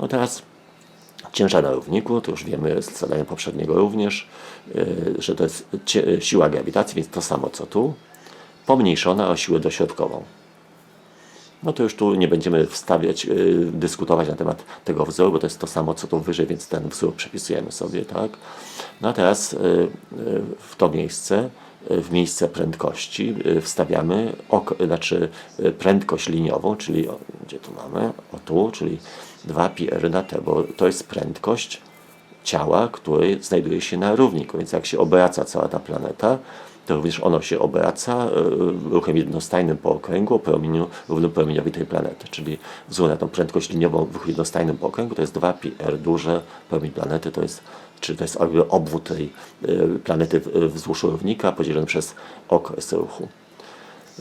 No teraz ciężar na równiku, to już wiemy z zadania poprzedniego również, yy, że to jest cie- siła grawitacji, więc to samo co tu, pomniejszona o siłę dośrodkową. No to już tu nie będziemy wstawiać, yy, dyskutować na temat tego wzoru, bo to jest to samo co tu wyżej, więc ten wzór przepisujemy sobie, tak? No a teraz w to miejsce, w miejsce prędkości wstawiamy ok, znaczy prędkość liniową, czyli gdzie tu mamy? O tu, czyli 2 pi r na t, bo to jest prędkość ciała, które znajduje się na równiku, więc jak się obraca cała ta planeta, to również ono się obraca e, ruchem jednostajnym po okręgu o promieniu równym promieniowi tej planety. Czyli wzór na tą prędkość liniową w ruchu jednostajnym po okręgu to jest 2 pi r duże promień planety, to jest, czy to jest obwód tej e, planety wzdłuż równika podzielony przez okres ruchu.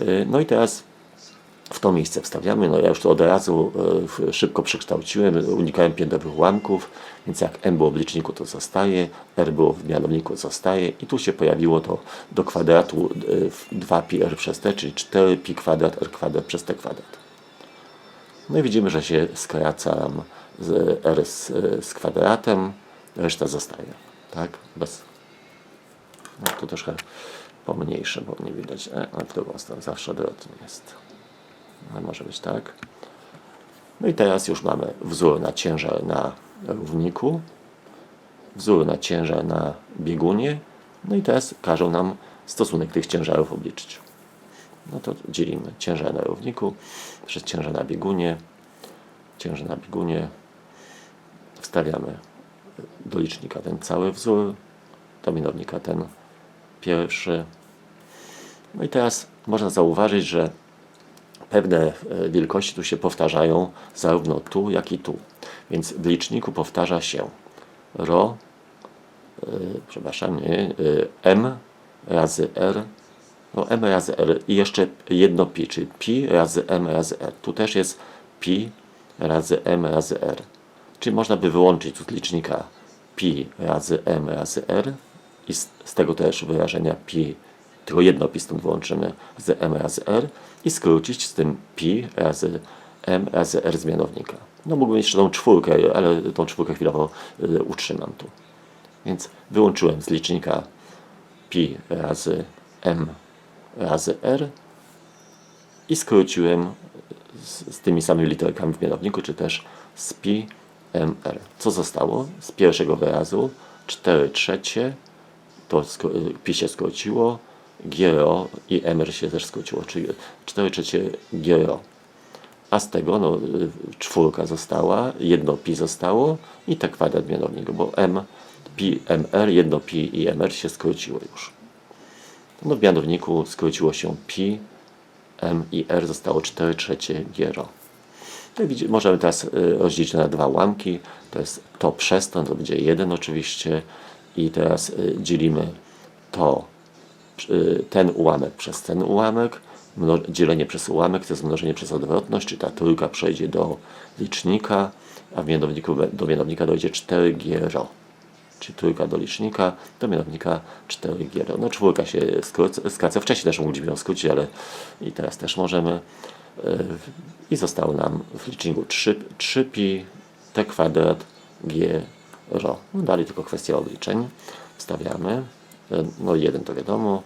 E, No i teraz w to miejsce wstawiamy. No ja już to od razu e, szybko przekształciłem, unikałem piętrowych ułamków, więc jak m było w liczniku, to zostaje, r było w mianowniku, zostaje i tu się pojawiło to do kwadratu e, w 2 pi r przez t, czyli 4 pi kwadrat r kwadrat przez t kwadrat. No i widzimy, że się skraca z r z, z kwadratem, reszta zostaje, tak? Bez no tu troszkę pomniejsze, bo nie widać, e, a w drugą stronę zawsze odwrotnie jest. No, może być tak. No i teraz już mamy wzór na ciężar na równiku, wzór na ciężar na biegunie, no i teraz każą nam stosunek tych ciężarów obliczyć. No to dzielimy ciężar na równiku przez ciężar na biegunie, ciężar na biegunie, wstawiamy do licznika ten cały wzór, do mianownika ten pierwszy. No i teraz można zauważyć, że pewne e, wielkości tu się powtarzają zarówno tu, jak i tu. Więc w liczniku powtarza się ρ, e, przepraszam, nie, e, m razy r, no m razy r i jeszcze jedno pi, czyli pi razy m razy r. Tu też jest pi razy m razy r. Czyli można by wyłączyć tu z licznika pi razy m razy r i z, z tego też wyrażenia pi, tylko jedno pi stąd wyłączymy z m razy r i skrócić z tym pi razy m razy r z mianownika. No mógłbym jeszcze tą czwórkę, ale tą czwórkę chwilowo y, utrzymam tu. Więc wyłączyłem z licznika pi razy m razy r i skróciłem z, z tymi samymi literkami w mianowniku, czy też z pi mr. Co zostało z pierwszego wyrazu? 4 trzecie, to y, pi się skróciło, GRO i MR się też skróciło, czyli 4 trzecie GRO. A z tego no, czwórka została, jedno pi zostało i tak kwadrat mianownik, bo M, pi, MR, jedno pi i MR się skróciło już. No w mianowniku skróciło się pi, M i R zostało 4 trzecie GRO. Widzi- możemy teraz y, rozdzielić na dwa ułamki. To jest to przez to, to będzie 1 oczywiście. I teraz y, dzielimy to, ten ułamek przez ten ułamek. Dzielenie przez ułamek to jest mnożenie przez odwrotność, czyli ta trójka przejdzie do licznika, a w mianowniku, do mianownika dojdzie 4 GRO. Czyli trójka do licznika, do mianownika 4 GRO. No czwórka się skraca. Wcześniej też mogliśmy ją skrócić, ale i teraz też możemy. I zostało nam w liczniku 3, 3pi t kwadrat g rho. No dalej tylko kwestia obliczeń. Wstawiamy. Y, No 1 to wiadomo.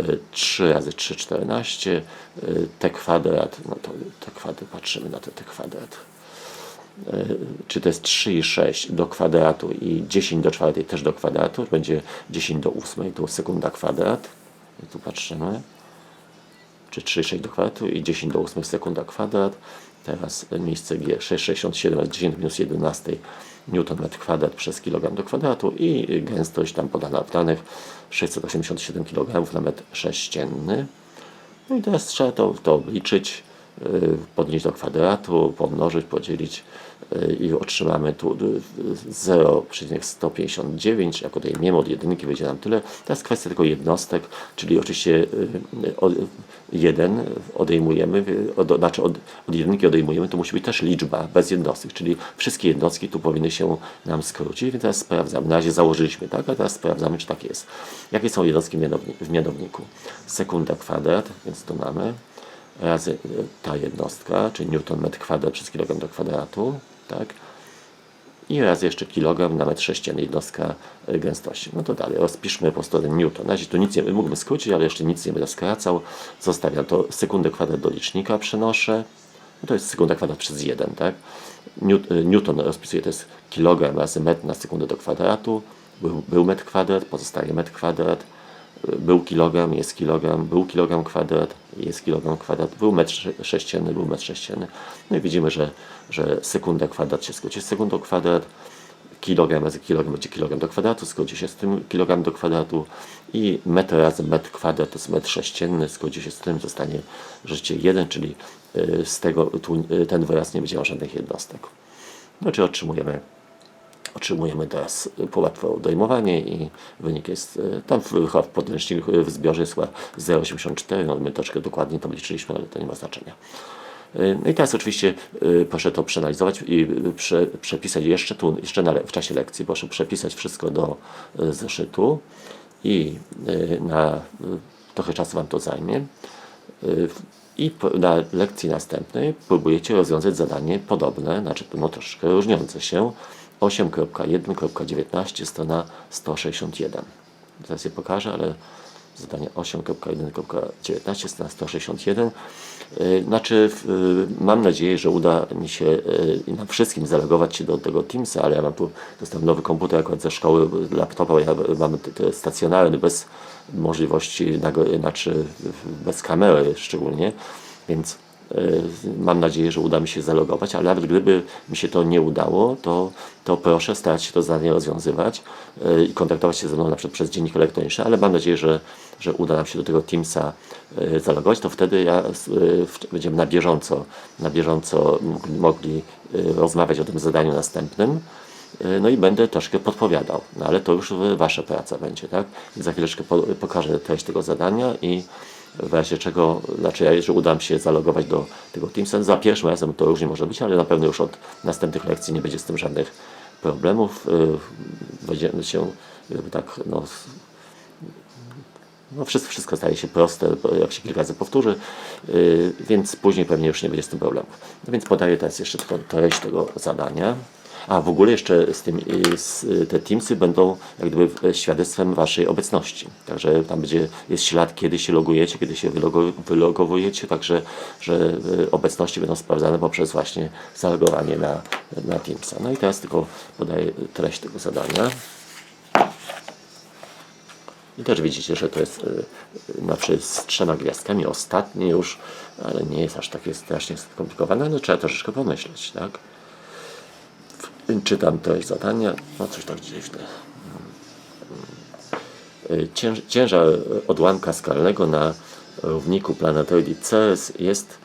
Y, 3 razy 3 14. y, t kwadrat, no to t kwadrat, patrzymy na to t kwadrat. Y, Czy to jest 3 i 6 do kwadratu i 10 do czwartej też do kwadratu. Będzie 10 do 8, tu sekunda kwadrat. I tu patrzymy czy 3,6 do kwadratu i 10 do 8 sekunda kwadrat. Teraz miejsce G 6,67 razy 10 minus 11 Newton metr kwadrat przez kilogram do kwadratu i gęstość tam podana w danych 687 kg na metr sześcienny. No i teraz trzeba to, to obliczyć, podnieść do kwadratu, pomnożyć, podzielić y, i otrzymamy tu y, 0,159, jak odejmiemy od jedynki wyjdzie nam tyle. Teraz kwestia tylko jednostek, czyli oczywiście y, od, jeden odejmujemy, y, od, znaczy od, od jedynki odejmujemy, to musi być też liczba bez jednostek, czyli wszystkie jednostki tu powinny się nam skrócić, więc teraz sprawdzamy. Na razie założyliśmy tak, a teraz sprawdzamy, czy tak jest. Jakie są jednostki w mianowniku? Sekunda kwadrat, więc tu mamy, razy y, ta jednostka, czyli newton metr kwadrat przez kilogram do kwadratu, tak? i raz jeszcze kilogram na metr sześcienny jednostka e, gęstości. No to dalej, rozpiszmy po prostu ten newton. Na razie tu nic nie, mógłbym skrócić, ale jeszcze nic nie będę skracał. Zostawiam to sekundę kwadrat do licznika, przenoszę. No to jest sekunda kwadrat przez 1, tak? E, Newton rozpisuje to jest kilogram razy metr na sekundę do kwadratu. Był, był metr kwadrat, pozostaje metr kwadrat. Był kilogram, jest kilogram, był kilogram kwadrat, jest kilogram kwadrat, był metr sze- sześcienny, był metr sześcienny. No i widzimy, że, że sekunda kwadrat się skróci z sekundą kwadrat, kilogram razy kilogram będzie kilogram do kwadratu, skróci się z tym kilogram do kwadratu i metr razy metr kwadrat to jest metr sześcienny, skróci się z tym, zostanie rzeczywiście 1, czyli y, z tego y, ten wyraz nie będzie miał żadnych jednostek. No czy otrzymujemy otrzymujemy teraz y, łatwe odejmowanie i wynik jest y, tam w, w podręczniku y, w zbiorze jest chyba 0,84, no my troszkę dokładnie to liczyliśmy, ale to nie ma znaczenia. Y, No i teraz oczywiście proszę to przeanalizować i prze, przepisać jeszcze tu, jeszcze na, w czasie lekcji, proszę przepisać wszystko do zeszytu i na trochę czasu Wam to zajmie. I na lekcji następnej próbujecie rozwiązać zadanie podobne, znaczy no troszkę różniące się. 8.1.19 strona 161. Teraz je pokażę, ale zadanie 8.1.19 strona 161. Y, Znaczy, y, mam nadzieję, że uda mi się y, nam wszystkim zalogować się do tego Teamsa, ale ja mam tu, dostałem nowy komputer akurat ze szkoły, laptopa, ja mam stacjonarny, bez możliwości, znaczy bez kamery szczególnie, więc mam nadzieję, że uda mi się zalogować, ale nawet gdyby mi się to nie udało, to, to proszę starać się to zadanie rozwiązywać y, i kontaktować się ze mną na przykład przez dziennik elektroniczny, ale mam nadzieję, że, że uda nam się do tego Teamsa y, zalogować, to wtedy ja, będziemy na bieżąco, na bieżąco mogli, rozmawiać o tym zadaniu następnym. No i będę troszkę podpowiadał, no ale to już wasza praca będzie, tak? Za chwileczkę po, pokażę treść tego zadania i w razie czego, znaczy ja, jeżeli uda mi się zalogować do tego Teamsa, za pierwszym razem to różnie może być, ale na pewno już od następnych lekcji nie będzie z tym żadnych problemów. Y, Będziemy się jakby tak, no, no wszystko, wszystko staje się proste, jak się kilka razy powtórzy, yy, więc później pewnie już nie będzie z tym problemu. No więc podaję teraz jeszcze treść tego zadania. A w ogóle jeszcze z tym, yy, z, yy, te Teamsy będą jak gdyby świadectwem Waszej obecności. Także tam będzie, jest ślad, kiedy się logujecie, kiedy się wylogo, wylogowujecie, także że yy, obecności będą sprawdzane poprzez właśnie zalogowanie na, na Teamsa. No i teraz tylko podaję treść tego zadania. I też widzicie, że to jest y, y, na przykład z trzema gwiazdkami, ostatnie już, ale nie jest aż takie strasznie skomplikowane, no trzeba troszeczkę pomyśleć, tak? Czytam treść zadania, no coś tak dziwne. Cięż, ciężar odłamka skalnego na równiku planetoidi Ceres jest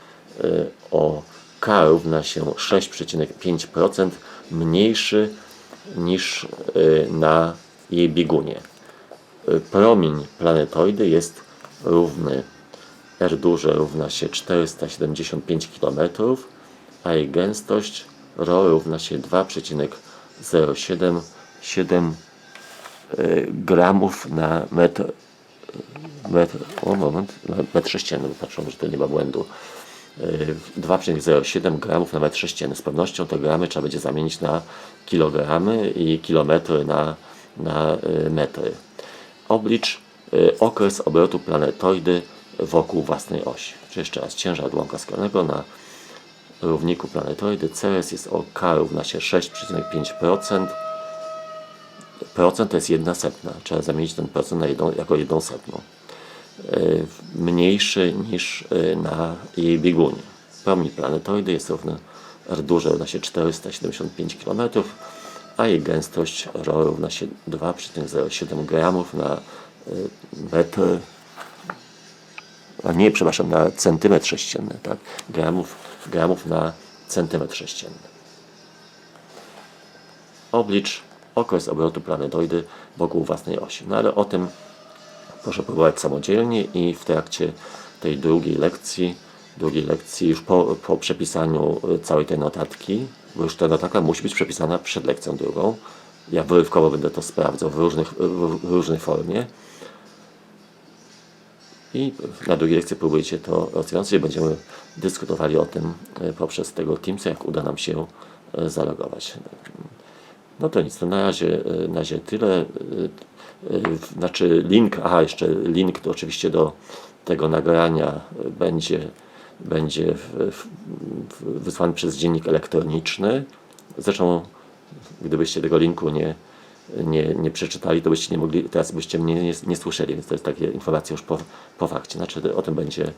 y, o k równa się 6,5% mniejszy niż y, na jej biegunie. Y, Promień planetoidy jest równy R duże równa się 475 km, a jej gęstość ρ równa się 2,077 7 y, gramów na metr, metr, o moment, metr sześcienny, patrzę, że to nie ma błędu. Y, 2,07 gramów na metr sześcienny. Z pewnością te gramy trzeba będzie zamienić na kilogramy i kilometry na, na y, metry. Oblicz okres obrotu planetoidy wokół własnej osi. Czy jeszcze raz, ciężar odłamka skalnego na równiku planetoidy Ceres jest o k równa się 6,5%. Procent to jest jedna setna. Trzeba zamienić ten procent na jedną, jako jedną setną. Y, Mniejszy niż y, na jej biegunie. Promień planetoidy jest równy R duże równa się 475 km, a jej gęstość ρ równa się 2,07 gramów na y, metr a nie, przepraszam, na centymetr sześcienny, tak? Gramów, gramów na centymetr sześcienny. Oblicz okres obrotu planetoidy wokół własnej osi. No ale o tym proszę próbować samodzielnie i w trakcie tej drugiej lekcji, drugiej lekcji już po, po przepisaniu y, całej tej notatki, bo już ta notatka musi być przepisana przed lekcją drugą. Ja wyrywkowo będę to sprawdzał w, różnych, w, różnej formie. I na drugiej lekcji próbujecie to rozwiązać będziemy dyskutowali o tym e, poprzez tego Teamsa, jak uda nam się e, zalogować. No to nic, to na razie, e, na razie tyle. Znaczy link, aha, jeszcze link to oczywiście do tego nagrania będzie, będzie w, w, wysłany przez dziennik elektroniczny. Zresztą gdybyście tego linku nie, nie, nie przeczytali, to byście nie mogli, teraz byście mnie nie, nie słyszeli, więc to jest takie informacja już po, po fakcie. Znaczy o tym będzie e,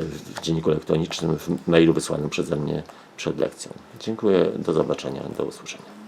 w dzienniku elektronicznym, w mailu wysłanym przeze mnie przed lekcją. Dziękuję, do zobaczenia, do usłyszenia.